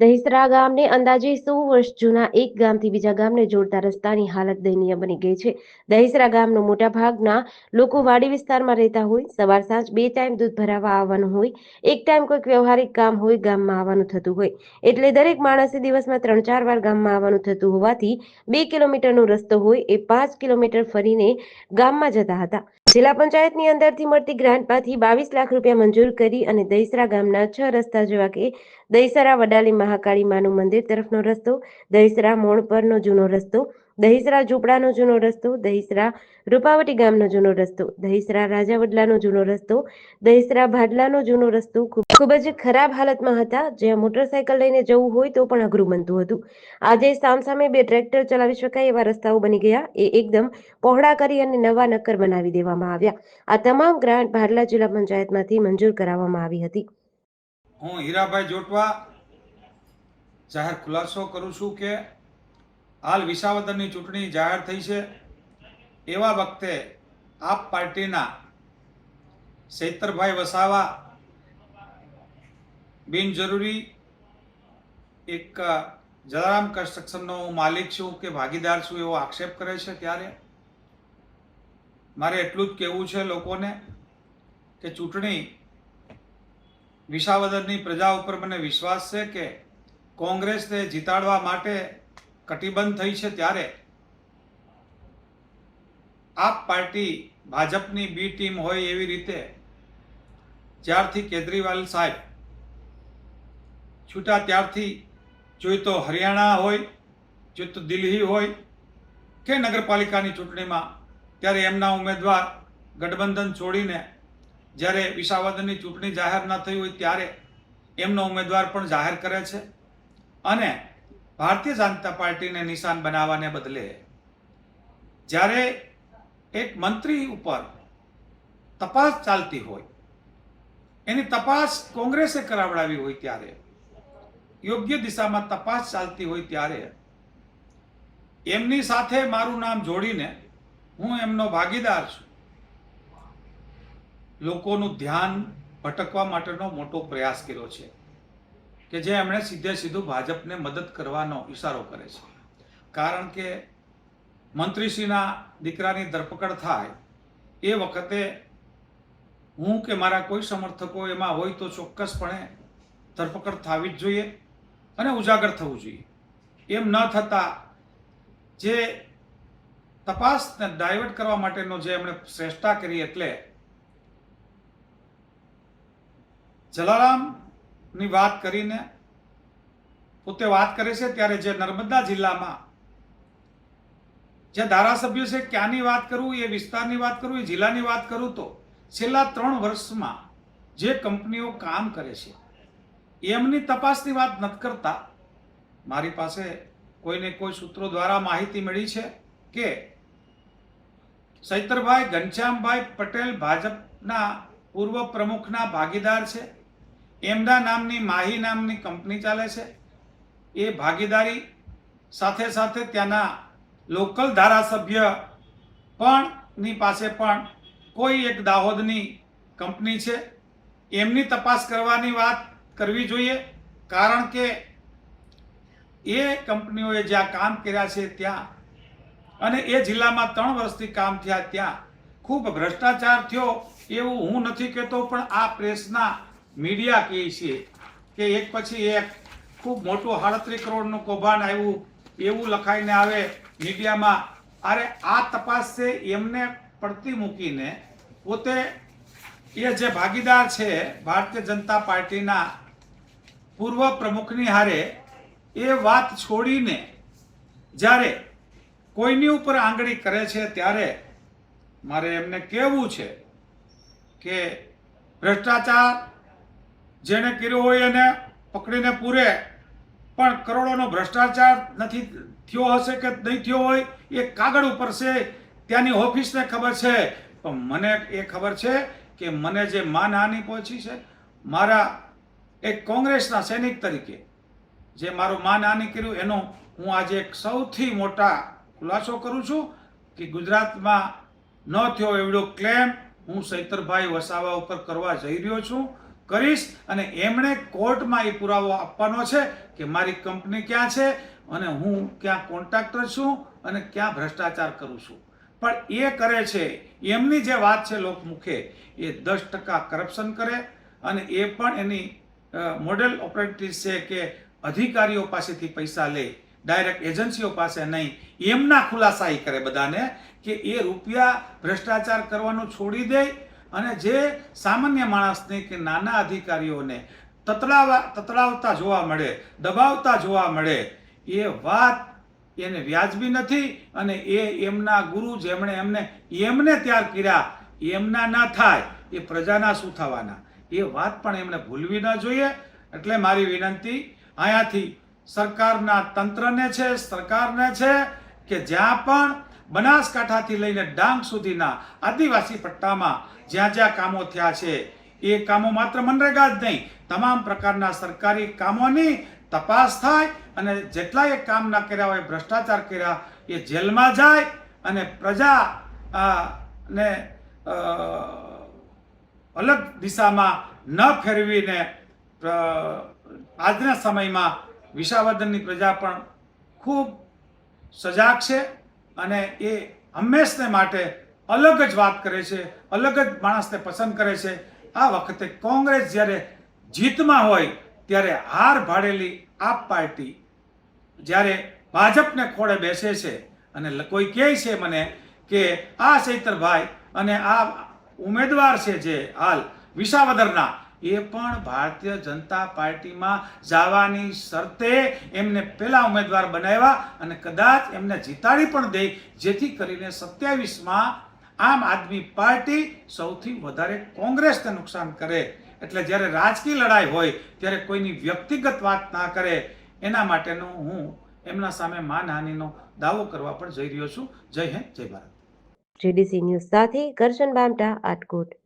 દહીસરા ગામને અંદાજે સો વર્ષ જૂના એક ગામથી બીજા ગામને જોડતા રસ્તાની હાલત દયનીય બની ગઈ છે. દહીસરા ગામનો મોટા ભાગના લોકો વાડી વિસ્તારમાં રહેતા હોય, સવાર સાંજ બે ટાઈમ દૂધ ભરાવા આવવાનું હોય, એક ટાઈમ કોઈક વ્યવહારિક કામ હોય, ગામમાં આવવાનું થતું હોય. એટલે દરેક માણસે દિવસમાં ત્રણ ચાર વાર ગામમાં આવવાનું થતું હોવાથી બે કિલોમીટરનો રસ્તો હોય એ પાંચ કિલોમીટર ફરીને ગામમાં જતા હતા. જિલ્લા પંચાયતની અંદરથી મળતી ગ્રાન્ટમાંથી બાવીસ લાખ રૂપિયા મંજૂર કરી અને દહીસરા ગામના છ રસ્તા જેવા કે દહીસરા, વડાલી, મહાકાળી માનું મંદિર તરફનો રસ્તો, દહીસરા મોણ પરનો જૂનો રસ્તો દહીસરા ઝૂંપડાનો જૂનો રસ્તો, દહીસરા રૂપાવટી ગામનો જૂનો રસ્તો, દહીસરા રાજાવડલાનો જૂનો રસ્તો, દહીસરા ભાડલાનો જૂનો રસ્તો ખૂબ જ ખરાબ હાલતમાં હતા. જ્યાં મોટરસાયકલ લઈને જવું હોય તો પણ અઘરું બનતું હતું. આજે સામસામે બે ટ્રેક્ટર ચલાવી શકાય એવા રસ્તાઓ બની ગયા. એ એકદમ પહોળા કરી અને નવા નક્કર બનાવી દેવામાં આવ્યા. આ તમામ ગ્રાન્ટ ભાડલા જિલ્લા પંચાયતમાંથી મંજૂર કરાવવામાં આવી હતી. હું હીરાભાઈ જોટવા જાહેર ખુલાસો કરું છું કે હાલ વિસાવદરની ચૂંટણી જાહેર થઈ છે. એવા વખતે આપ પાર્ટીના શૈતરભાઈ વસાવા, બિનજરૂરી એક જલારામ કન્સ્ટ્રક્શનનો હું માલિક છું કે ભાગીદાર છું એવો આક્ષેપ કરે છે ત્યારે? મારે એટલું જ કહેવું છે લોકોને કે ચૂંટણી વિસાવદરની પ્રજા ઉપર મને વિશ્વાસ છે કે કોંગ્રેસને જીતાડવા માટે કટિબંધ થઈ છે ત્યારે આપ પાર્ટી ભાજપની બી ટીમ હોય એવી રીતે જ્યારથી કેજરીવાલ સાહેબ છૂટા ત્યારથી જોઈ તો હરિયાણા હોય, જોઈ તો દિલ્હી હોય કે નગરપાલિકાની ચૂંટણીમાં ત્યારે એમના ઉમેદવાર ગઠબંધન છોડીને જ્યારે વિસાવદનની ચૂંટણી જાહેર ન થઈ હોય ત્યારે એમનો ઉમેદવાર પણ જાહેર કરે છે. અને ભારતીય જનતા પાર્ટીને નિશાન બનાવવાને બદલે જ્યારે એક મંત્રી ઉપર તપાસ ચાલતી હોય, એની તપાસ કોંગ્રેસે કરાવડાવી હોય ત્યારે, યોગ્ય દિશામાં તપાસ ચાલતી હોય ત્યારે, એમની સાથે મારું નામ જોડીને હું એમનો ભાગીદાર છું. લોકોનું ધ્યાન ભટકવા માટેનો મોટો પ્રયાસ કર્યો છે. કે જે એમણે સીધે સીધું ભાજપને મદદ કરવાનો ઇશારો કરે છે. કારણ કે મંત્રીશ્રીના દીકરાની ધરપકડ થાય એ વખતે હું કે મારા કોઈ સમર્થકો એમાં હોય તો ચોક્કસપણે ધરપકડ થવી જ જોઈએ અને ઉજાગર થવું જોઈએ. એમ ન થતાં જે તપાસને ડાયવર્ટ કરવા માટેનો જે એમણે શ્રેષ્ઠા કરી એટલે જલારામની વાત કરીને પોતે વાત કરે છે ત્યારે જે નર્મદા જિલ્લામાં જે ધારાસભ્ય છે, ક્યાંની વાત કરું, એ વિસ્તારની વાત કરું, એ જિલ્લાની વાત કરું તો છેલ્લા ત્રણ વર્ષમાં જે કંપનીઓ કામ કરે છે, એમની તપાસની વાત નથી કરતા. મારી પાસે કોઈને કોઈ સૂત્રો દ્વારા માહિતી મળી છે કે સૈતરભાઈ, ઘનશ્યામભાઈ પટેલ ભાજપના પૂર્વ પ્રમુખના ભાગીદાર છે. એમના નામની, માહી નામની કંપની ચાલે છે. એ ભાગીદારી સાથે સાથે ત્યાંના લોકલ ધારાસભ્ય પણ ની પાસે પણ કોઈ એક દાહોદની કંપની છે. એમની તપાસ કરવાની વાત કરવી જોઈએ, કારણ કે એ કંપનીઓએ જ્યાં કામ કર્યા છે ત્યાં અને એ જિલ્લામાં ત્રણ વર્ષથી કામ થયા ત્યાં ખૂબ ભ્રષ્ટાચાર થયો એવું હું નથી કહેતો, પણ આ પ્રેસના મીડિયા કહે છે કે એક પછી એક ખૂબ મોટું સાડત્રીસ કરોડનું કૌભાંડ આવ્યું, એવું લખાઈને આવે મીડિયામાં. અરે આ તપાસ છે એમને પડતી મૂકીને પોતે એ જે ભાગીદાર છે ભારતીય જનતા પાર્ટીના પૂર્વ પ્રમુખની હારે એ વાત છોડીને જ્યારે કોઈની ઉપર આંગળી કરે છે ત્યારે મારે એમને કહેવું છે કે ભ્રષ્ટાચાર જેણે કર્યો હોય એને પકડીને પૂરે. પણ કરોડોનો ભ્રષ્ટાચાર નથી થયો હશે કે નહીં થયો હોય, એ કાગળ ઉપર છે, ત્યાંની ઓફિસને ખબર છે. પણ મને એ ખબર છે કે મને જે માનહાનિ પહોંચી છે, મારા એક કોંગ્રેસના સૈનિક તરીકે જે મારું માનહાનિ કર્યું, એનો હું આજે એક સૌથી મોટા ખુલાસો કરું છું કે ગુજરાતમાં ન થયો એવડો ક્લેમ હું સૈતરભાઈ વસાવા ઉપર કરવા જઈ રહ્યો છું. કરીશ અને એમણે કોર્ટમાં એ પુરાવો આપવાનો છે કે મારી કંપની ક્યાં છે અને હું ક્યાં કોન્ટ્રાક્ટર છું અને ક્યાં ભ્રષ્ટાચાર કરું છું. પણ એ કરે છે, એમની જે વાત છે લોકમુખે, એ દસ ટકા કરપ્શન કરે અને એ પણ એની મોડેલ ઓપરેટિવ છે કે અધિકારીઓ પાસેથી પૈસા લે ડાયરેક્ટ એજન્સીઓ પાસે નહીં, એમના ખુલાસા એ કરે બધાને કે એ રૂપિયા ભ્રષ્ટાચાર કરવાનું છોડી દે અને જે સામાન્ય માણસને કે નાના અધિકારીઓને તતડાવા તતડાવતા જોવા મળે, દબાવતા જોવા મળે, એ વાત એને વ્યાજબી નથી અને એ એમના ગુરુ જેમણે એમને એમને ત્યાર કર્યા, એમના ના થાય, એ પ્રજાના શું થવાના એ વાત પણ એમણે ભૂલવી ન જોઈએ. એટલે મારી વિનંતી અહીંયાથી સરકારના તંત્રને છે, સરકારને છે કે જ્યાં પણ બનાસકાંઠાથી લઈને ડાંગ સુધીના આદિવાસી પટ્ટામાં જ્યાં જ્યાં કામો થયા છે, એ કામો માત્ર મનરેગા જ નહીં, તમામ પ્રકારના સરકારી કામોની તપાસ થાય અને જેટલાએ કામ ના કર્યા હોય, ભ્રષ્ટાચાર કર્યા, એ જેલમાં જાય અને પ્રજા ને અલગ દિશામાં ન ફેરવીને આજના સમયમાં વિસાવદનની પ્રજા પણ ખૂબ સજાગ છે. અને એ હંમેશને માટે અલગ જ વાત કરે છે, અલગ જ માણસને પસંદ કરે છે. આ વખતે કોંગ્રેસ જ્યારે જીતમાં હોય, ત્યારે હાર ભાડેલી આપ પાર્ટી જ્યારે ભાજપને ખોળે બેસે છે અને કોઈ કહે છે મને કે આ ચૈતરભાઈ અને આ ઉમેદવાર છે જે હાલ વિસાવદરના એ પણ ભારતીય જનતા પાર્ટીમાં જવાની શરતે એમને પહેલા ઉમેદવાર બનાવ્યા અને કદાચ એમને જીતાડી પણ દે, જેથી કરીને સત્યાવીસમાં આમ આદમી પાર્ટી સૌથી વધારે કોંગ્રેસને નુકસાન કરે. એટલે જ્યારે રાજકીય લડાઈ હોય, ત્યારે કોઈની વ્યક્તિગત વાત ના કરે. એના માટેનો હું એમના સામે માનહાનિનો દાવો કરવા પણ જઈ રહ્યો છું. જય હિન્દ, જય ભારત. જીડીસી ન્યૂઝ સાથે કરશન બામટા આટકોટ.